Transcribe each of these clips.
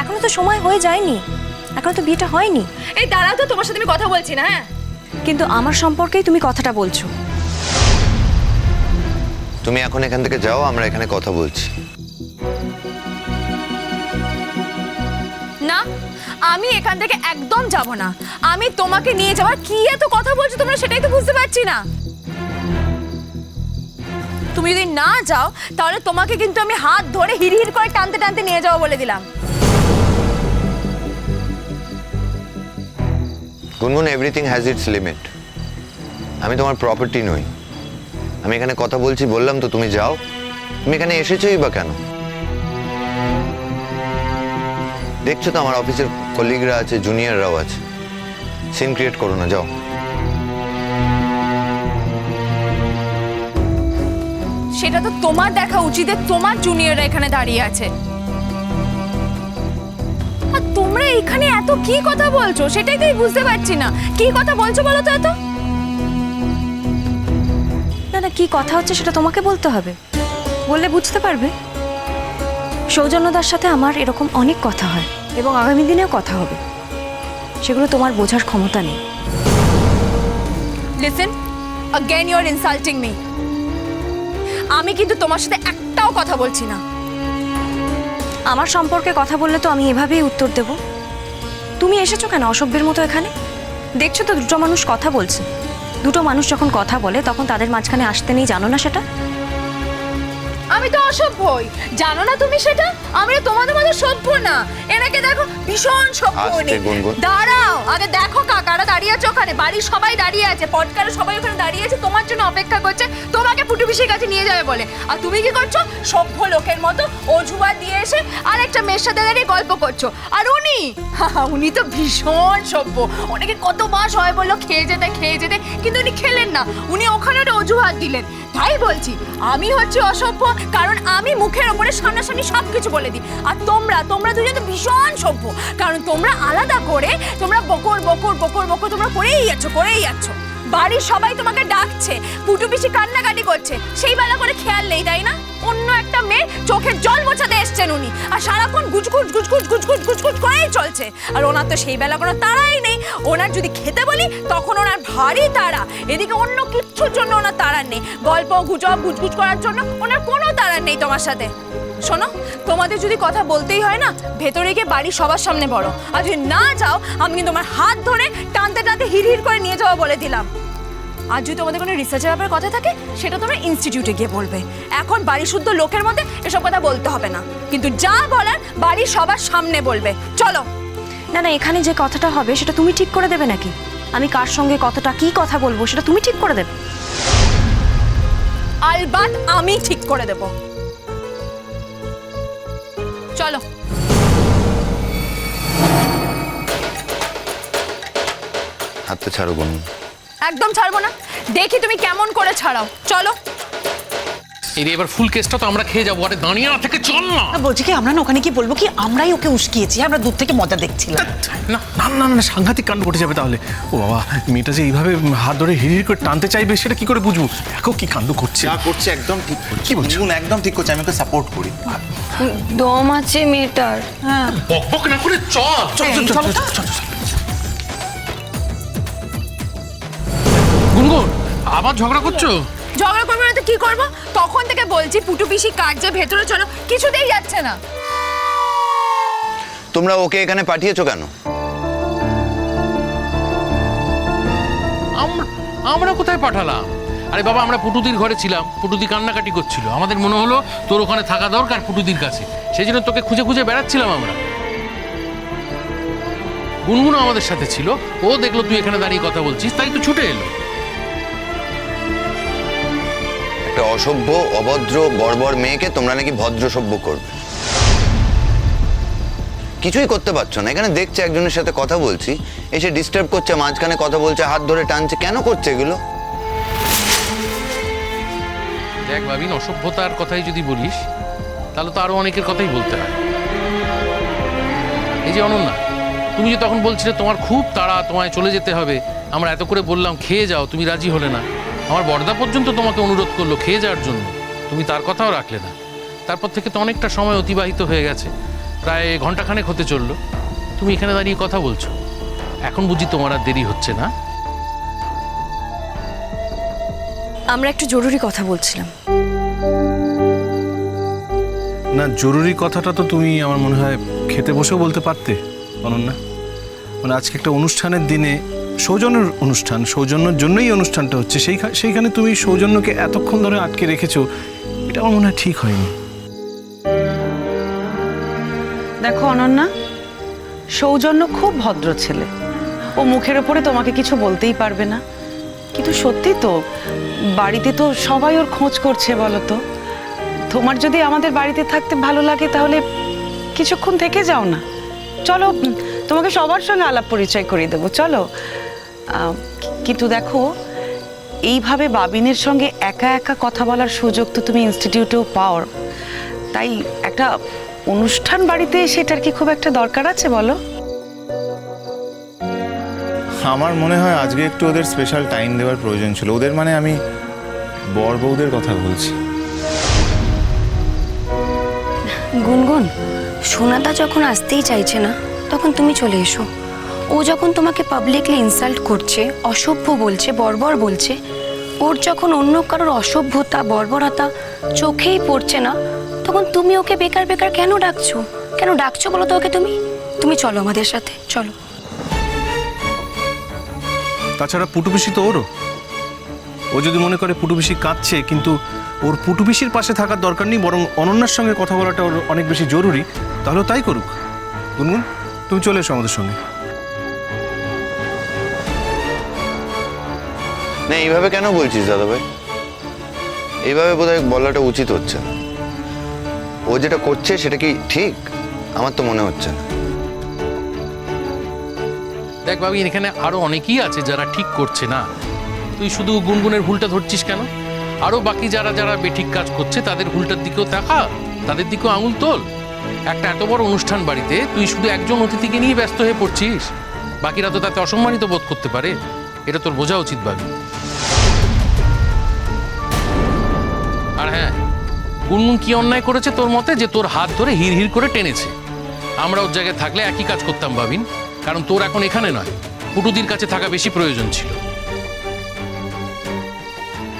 এখনও তো সময় হয়ে যায়নি। এখনও তো বিয়েটা হয়নি। এই দাঁড়াও তো তোমার সাথে আমি কথা বলছি না হ্যাঁ? কিন্তু আমার সম্পর্কেই তুমি কথাটা বলছো। তুমি এখন এখান থেকে যাও আমরা এখানে কথা বলছি। না আমি এখান থেকে একদম যাব না। আমি তোমাকে নিয়ে যাওয়ার কি এত কথা বলছো তোমরা সেটাই তো বুঝতে পারছি না। তুমি যদি না যাও তাহলে তোমাকে কিন্তু আমি হাত ধরে হিড় হিড় করে টানতে টানতে নিয়ে যাব বলে দিলাম। গুনগুন এভরিথিং হ্যাজ ইটস লিমিট আমি তোমার প্রপার্টি নই। আমি এখানে কথা বলছি, বললাম তো তুমি যাও। তুমি এখানে এসেছোই বা কেন? দেখছ তো আমার অফিসের কলিগরা আছে জুনিয়ররাও আছে। সিন ক্রিয়েট করো না, যাও। সেটা তো তোমার দেখা উচিত তোমার জুনিয়ররা এখানে দাঁড়িয়ে আছে। আর তোমরা এখানে এত কি কথা বলছো? সেটাই তো বুঝতে পারছি না। কি কথা বলছো বলো তো এত? না না কি কথা হচ্ছে সেটা তোমাকে বলতে হবে। বললে বুঝতে পারবে। সৌজন্যদার সাথে আমার এরকম অনেক কথা হয় এবং আগামী দিনেও কথা হবে। সেগুলো তোমার বোঝার ক্ষমতা নেই। Listen you are insulting me আমি কিন্তু তোমার সাথে একটাও কথা বলছি না। আমার সম্পর্কে কথা বললে তো আমি এভাবেই উত্তর দেব। তুমি এসেছ কেন অসভ্যের মতো এখানে? দেখছ তো দুটো মানুষ কথা বলছে। দুটো মানুষ যখন কথা বলে, তখন তাদের মাঝখানে আসতে নেই, জানো না সেটা? আমি তো অসভ্যই। জানো না তুমি সেটা? আমি তো তোমাদের মতো সভ্য না। এনাকে দেখো ভীষণ সভ্য উনি। দাঁড়াও আগে দেখো কাকারা দাঁড়িয়ে আছে ওখানে। বাড়ির সবাই দাঁড়িয়ে আছে পটকারা সবাই ওখানে দাঁড়িয়ে আছে তোমার জন্য অপেক্ষা করছে। তোমাকে পুটু পিসির কাছে নিয়ে যাবে বলে। আর তুমি কি করছ? সভ্য লোকের মতো অজুবা দিয়ে এসে আর একটা মেয়ের সাথে দাঁড়িয়ে গল্প করছ। আর উনি? উনি তো ভীষণ সভ্য। ওনাকে কত মাস হয় বলল খেয়ে যেতে খেয়ে যেতে কিন্তু উনি খেলেন না। উনি ওখানে একটা অজুহাত দিলেন। তাই বলছি আমি হচ্ছে অসভ্য কারণ আমি মুখের ওপরে সামনাসামনি সব কিছু বলে দিই। আর তোমরা তোমরা দুজন তো ভীষণ সভ্য। কারণ তোমরা আলাদা করে তোমরা বকর বকর বকর বকর তোমরা করেই যাচ্ছ করেই যাচ্ছ। বাড়ির সবাই তোমাকে ডাকছে। পুটু পিসি কান্নাকাটি করছে। সেই বেলা করে খেয়াল নেই, তাই না? অন্য একটা মেয়ে চোখের জল মোছাতে এসছেন উনি। আর সারাক্ষণ গুজগুজ গুজগুজ গুজগুজ গুজগুজ করেই চলছে। আর ওনার তো সেই বেলা কোনো তাড়াই নেই। ওনার যদি খেতে বলি, তখন ওনার ভারী তাড়া এদিকে অন্য কিচ্ছুর জন্য ওনার তাড়ার নেই। গল্প, গুজব, গুজগুজ করার জন্য ওনার কোনো তাড়ার নেই তোমার সাথে। শোনো তোমাদের যদি কথা বলতেই হয় না ভেতরে গিয়ে বাড়ির সবার সামনে বড়। আর যদি না যাও আমি কিন্তু তোমার হাত ধরে টানতে টানতে হিড় করে নিয়ে যাওয়া বলে দিলাম। আর যদি তোমাদের কোনো রিসার্চের ব্যাপারে কথা থাকে সেটা তোমরা ইনস্টিটিউটে গিয়ে বলবে। এখন বাড়ি শুদ্ধ লোকের মধ্যে এসব কথা বলতে হবে না। কিন্তু যা বলার বাড়ির সবার সামনে বলবে। চলো। না না এখানে যে কথাটা হবে সেটা তুমি ঠিক করে দেবে নাকি? আমি কার সঙ্গে কতটা কি কথা বলব সেটা তুমি ঠিক করে দেবে। আলবাত আমি ঠিক করে দেব। চলো। হাতটা ছাড়ো বোন। একদম ছাড়বো না। দেখি তুমি কেমন করে ছাড়াও। চলো। এই রে, এবার ফুল কেসটা তো আমরা খেয়ে যাব। আরে দাঁড়িয়ে না থেকে চল না। বলছি কি আমরা না ওখানে কি বলব কি আমরাই ওকে উস্কিয়েছি আমরা দূর থেকে মজা দেখছিলাম। না না না না সাংঘাতিক কাণ্ড ঘটে যাবে তাহলে। ও বাবা মেয়েটা যে এইভাবে হাত ধরে হিড় করে টানতে চাইবে সেটা কি করে বুঝব? দেখো কি কাণ্ড করছে যা করছে একদম ঠিক করছে। কি বলছো? একদম ঠিক করছে আমি ওকে সাপোর্ট করি। দম আছে মেয়েটার। বক বক না করে চল চল চলো তো। গুনগুন আবার ঝগড়া করছ? ঝগড়া করব না তো কি করব? তখন থেকে বলছি পুটু পিসি কাটছে ভেতরে চলো কিছুতেই যাচ্ছে না। তোমরা ওকে এখানে পাঠিয়েছো কেন? আমরা আমরা কোথায় পাঠালাম? আরে বাবা আমরা পুটুদির ঘরে ছিলাম পুটুদি কান্নাকাটি করছিল। আমাদের মনে হলো তোর ওখানে থাকা দরকার পুটুদির কাছে। সেই জন্য তোকে খুঁজে খুঁজে বেড়াচ্ছিলাম আমরা। গুনগুনও আমাদের সাথে ছিল। ও দেখল তুই এখানে দাঁড়িয়ে কথা বলছিস তাই তো ছুটে এলো। একটা অসভ্য, অভদ্র, বর্বর মেয়েকে তোমরা নাকি ভদ্র সভ্য করবে? কিছুই করতে পারছ না। এখানে দেখছে একজনের সাথে কথা বলছি, এসে ডিস্টার্ব করছে, মাঝখানে কথা বলছে, হাত ধরে টানছে, কেন করছে এগুলো? দেখ ভাবিন, অসভ্যতার কথাই যদি বলিস, তাহলে তো আরও অনেকের কথাই বলতে হয়। এই যে অনন্যা, তুমি যে তখন বলছিলে তোমার খুব তাড়া, তোমায় চলে যেতে হবে, আমরা এত করে বললাম, খেয়ে যাও, তুমি রাজি হলে না। আমার বর্দা পর্যন্ত তোমাকে অনুরোধ করল খেয়ে যাওয়ার জন্য। তুমি তার কথাও রাখলে না। তারপর থেকে তো অনেকটা সময় অতিবাহিত হয়ে গেছে। প্রায় ঘন্টাখানেক হতে চলল। তুমি এখানে দাঁড়িয়ে কথা বলছো। এখন বুঝি তোমার আর দেরি হচ্ছে না? আমরা একটু জরুরি কথা বলছিলাম। না জরুরি কথাটা তো তুমি আমার মনে হয় খেতে বসেও বলতে পারতে অনন্যা। মানে আজকে একটা অনুষ্ঠানের দিনে সৌজন্যের অনুষ্ঠান, সৌজন্যের জন্যই অনুষ্ঠানটা হচ্ছে। সেইখানে সেইখানে তুমি সৌজন্যকে এতক্ষণ ধরে আটকে রেখেছো, এটা আমার মনে হয় ঠিক হয়নি। দেখো অনন্যা, সৌজন্য খুব ভদ্র ছেলে। ও মুখের ওপরে তোমাকে কিছু বলতেই পারবে না। কিন্তু সত্যি তো, বাড়িতে তো সবাই ওর খোঁজ করছে বলো তো। তোমার যদি আমাদের বাড়িতে থাকতে ভালো লাগে তাহলে কিছুক্ষণ থেকে যাও না। চলো তোমাকে সবার সঙ্গে আলাপ পরিচয় করিয়ে দেবো চলো। কিন্তু দেখো এইভাবে বাবিনের সঙ্গে একা একা কথা বলার সুযোগ তো তুমি ইনস্টিটিউটেও পাও। তাই একটা অনুষ্ঠান বাড়িতে সেটার কি খুব একটা দরকার আছে বলো? আমার মনে হয় আজকে একটু ওদের স্পেশাল টাইম দেওয়ার প্রয়োজন ছিল। ওদের মানে আমি বর বউদের কথা বলছি। গুনগুন সোনাদা যখন আসতেই চাইছে না তখন তুমি চলে এসো। ও যখন তোমাকে পাবলিকলি ইনসাল্ট করছে, অসভ্য বলছে, বর্বর বলছে, ওর যখন অন্য কারোর অসভ্যতা, বর্বরতা চোখেই পড়ছে না, তখন তুমি ওকে বেকার বেকার কেন ডাকছো? কেন ডাকছো বলো তো ওকে তুমি? তুমি চলো আমাদের সাথে, চলো। তাছাড়া পুটুপিসি তো ওরও। ও যদি মনে করে পুটুপিসি কাঁদছে, কিন্তু ওর পুটুপিসির পাশে থাকার দরকার নেই, বরং অনন্যার সঙ্গে কথা বলাটা ওর অনেক বেশি জরুরি, তাহলে তাই করুক। গুনগুন? তুমি চলে এসো আমাদের সঙ্গে। না এইভাবে কেন বলছিস দাদা ভাই এইভাবে বোধহয় বলাটা উচিত হচ্ছে না। ও যেটা করছে সেটা কি ঠিক? আমার তো মনে হচ্ছে না। দেখ ভাবি এখানে আরও অনেকেই আছে যারা ঠিক করছে না। তুই শুধু গুনগুনের ভুলটা ধরছিস কেন? আরও বাকি যারা যারা বেঠিক কাজ করছে তাদের ভুলটার দিকেও দেখা তাদের দিকেও আঙুল তোল। একটা এত বড় অনুষ্ঠান বাড়িতে তুই শুধু একজন অতিথিকে নিয়ে ব্যস্ত হয়ে পড়ছিস? বাকিরা তো তাতে অসম্মানিত বোধ করতে পারে। এটা তোর বোঝা উচিত ভাবি। আর হ্যাঁ গুনগুন কি অন্যায় করেছে তোর মতে যে তোর হাত ধরে হির হির করে টেনেছে? আমরা ওর জায়গায় থাকলে একই কাজ করতাম ভাবিন, কারণ তোর এখন এখানে নয়। পুটুদির কাছে থাকা বেশি প্রয়োজন ছিল।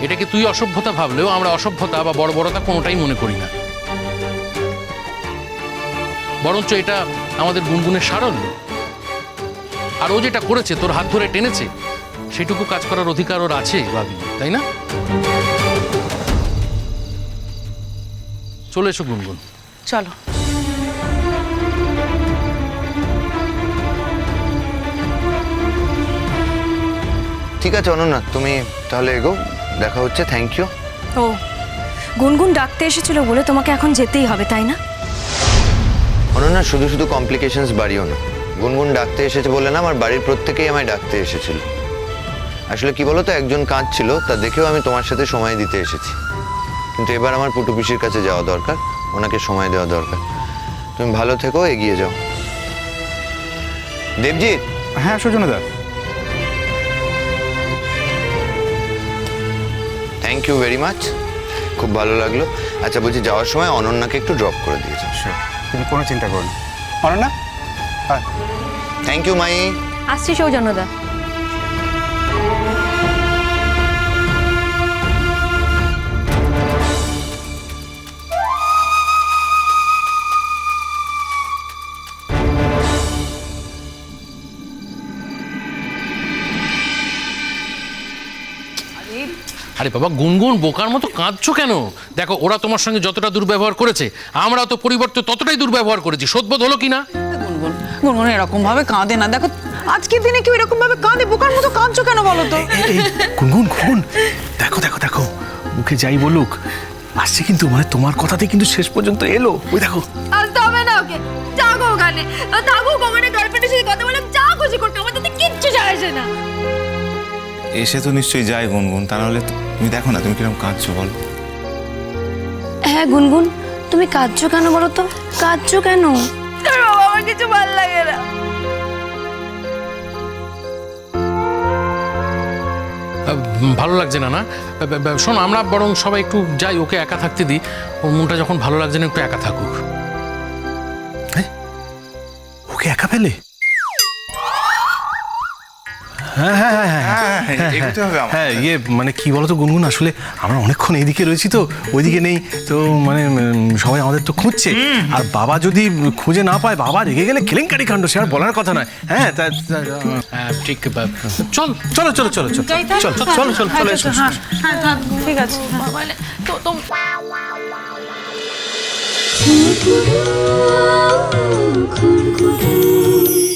এটাকে তুই অসভ্যতা ভাবলেও আমরা অসভ্যতা বা বড় বড়তা কোনোটাই মনে করি না। বরঞ্চ এটা আমাদের গুনগুনের সারল্য আর ও যেটা করেছে তোর হাত ধরে টেনেছে সেটুকু কাজ করার অধিকার ওর আছে ভাবি তাই না? চলে এসো গুনগুন। চলো। ঠিক আছে অনন্যা তুমি তাহলে এগো দেখা হচ্ছে থ্যাংক ইউ ও গুনগুন ডাকতে এসেছিল বলে তোমাকে এখন যেতেই হবে তাই না? অনন্যা শুধু শুধু কমপ্লিকেশনস বাড়িও না। গুনগুন ডাকতে এসেছে বলে না আমার বাড়ির প্রত্যেকেই আমায় ডাকতে এসেছিল। আসলে কি বলো তো একজন কাঁদছিল তা দেখেও আমি তোমার সাথে সময় দিতে এসেছি। কিন্তু এবার আমার পুটু পিসির কাছে যাওয়া দরকার ওনাকে সময় দেওয়া দরকার। তুমি ভালো থেকো এগিয়ে যাও। দেবজিৎ! হ্যাঁ সুজনদা থ্যাংক ইউ ভেরি মাচ খুব ভালো লাগল। আচ্ছা বলছি যাওয়ার সময় অনন্যাকে একটু ড্রপ করে দিয়েছ তুমি কোনো চিন্তা করো না। অনন্যা হ্যাঁ থ্যাংক ইউ মাই। আসছি সৌজন্যদা। আরে বাবা গুনগুন বোকার মতো কাঁদছো কেন? দেখো ওরা তোমার সঙ্গে যতটা দুর্ব্যবহার করেছে আমরা তো পরিবর্তে ততটাই দুর্ব্যবহার করেছি। সদ্বোধ হলো কিনা? গুনগুন গুনগুন এরকম ভাবে কাঁদে না। দেখো আজকের দিনে কেউ এরকম ভাবে কাঁদে বোকার মতো কাঁদছো কেন বলো তো? গুনগুন গুন দেখো দেখো দেখো মুখে যাই বলুক আসছে কিন্তু মানে তোমার কথাতে কিন্তু শেষ পর্যন্ত এলো। ওই দেখো। আসতে হবে না ওকে যাগো ওখানে। থাকুক ওখানে গার্লফ্রেন্ডের সাথে কথা বলে যা খুশি করতে আমার তাতে কিচ্ছু যায় আসে না। এসে তো নিশ্চয়ই যায় গুনগুন তা নাহলে তুমি দেখো না তুমি কীরকম কাঁদছো বলো। হ্যাঁ গুনগুন তুমি কাঁদছো কেন বলো তো? কাঁদছো কেন? আমার কিছু ভালো লাগে না। ভালো লাগছে না না? শোন আমরা বরং সবাই একটু যাই ওকে একা থাকতে দিই। ওর মনটা যখন ভালো লাগছে না একটু একা থাকুক। হ্যাঁ? একা পেলে হ্যাঁ হ্যাঁ হ্যাঁ হ্যাঁ, হ্যাঁ।, হ্যাঁ, হ্যাঁ এগোতে হবে আমার। হ্যাঁ ইয়ে মানে কি বলতো গুনগুন? আসলে আমরা অনেকক্ষণ এইদিকে রয়েছি তো ওইদিকে নেই। তো মানে সবাই আমাদের তো খুঁজছে। আর বাবা যদি খুঁজে না পায় বাবা রেগে গেলে কেলেঙ্কারি কাণ্ড সে আর বলার কথা নয়। হ্যাঁ তা হ্যাঁ, ঠিক চল চলো চলো চলো চলো চলো চলো চল চল চলো চলো হ্যাঁ ঠিক আছে। মোবাইলে তো তো খুন খুন